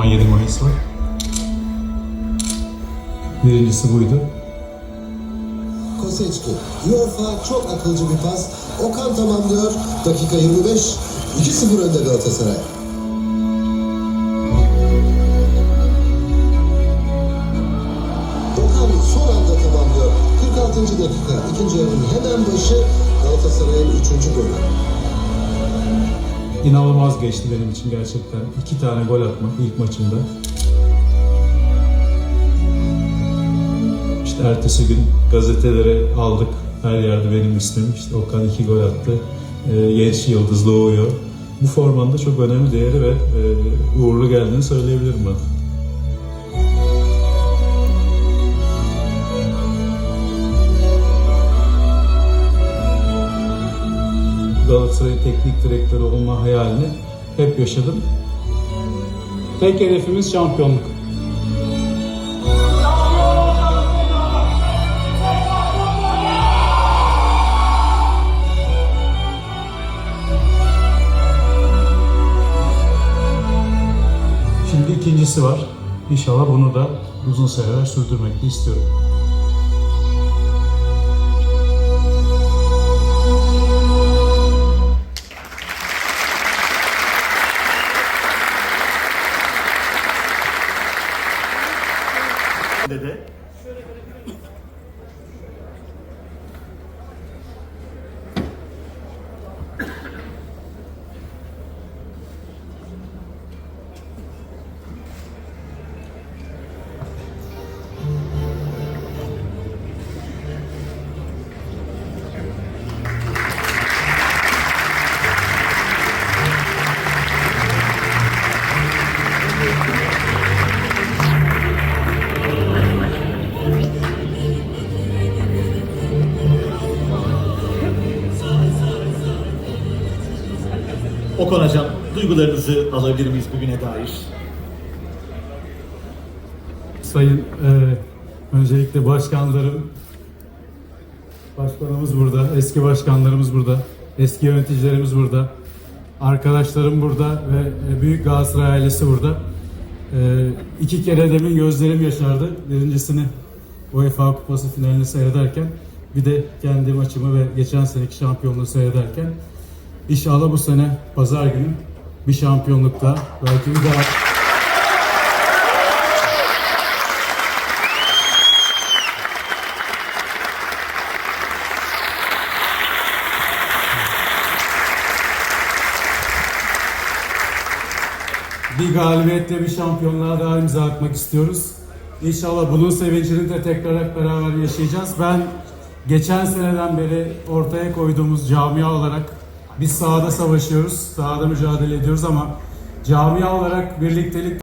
17 Mayıs var. Birincisi buydu. Koseçki. UEFA çok akılcı bir pas. Okan tamamlıyor. Dakika 25. 2-0 önde Galatasaray. Okan son anda tamamlıyor. 46. dakika. İkinci yarının hemen başı Galatasaray'ın 3. golü. İnanılmaz geçti benim için gerçekten. İki tane gol atmak ilk maçımda. İşte ertesi gün gazetelere aldık. Her yerde benim ismim. İşte Okan iki gol attı. Ee, genç yıldız doğuyor. Bu formanın da çok önemli değeri ve e, uğurlu geldiğini söyleyebilirim ben. Galatasaray teknik direktörü olma hayalini hep yaşadım. Tek hedefimiz şampiyonluk. Şimdi ikincisi var. İnşallah bunu da uzun seneler sürdürmek istiyorum. Dede. Okan Hocam, duygularınızı alabilir miyiz bugüne dair? Sayın e, öncelikle başkanlarım, başkanımız burada, eski başkanlarımız burada, eski yöneticilerimiz burada, arkadaşlarım burada ve e, büyük Galatasaray ailesi burada. E, iki kere demin gözlerim yaşardı. Birincisini UEFA Kupası finalini seyrederken, bir de kendi maçımı ve geçen seneki şampiyonluğu seyrederken. İnşallah bu sene pazar günü bir şampiyonluk daha, belki bir daha bir galibiyetle bir şampiyonluğa daha imza atmak istiyoruz. İnşallah bunun sevincini de tekrar hep beraber yaşayacağız. Ben geçen seneden beri ortaya koyduğumuz camia olarak biz sahada savaşıyoruz, sahada mücadele ediyoruz ama camia olarak birliktelik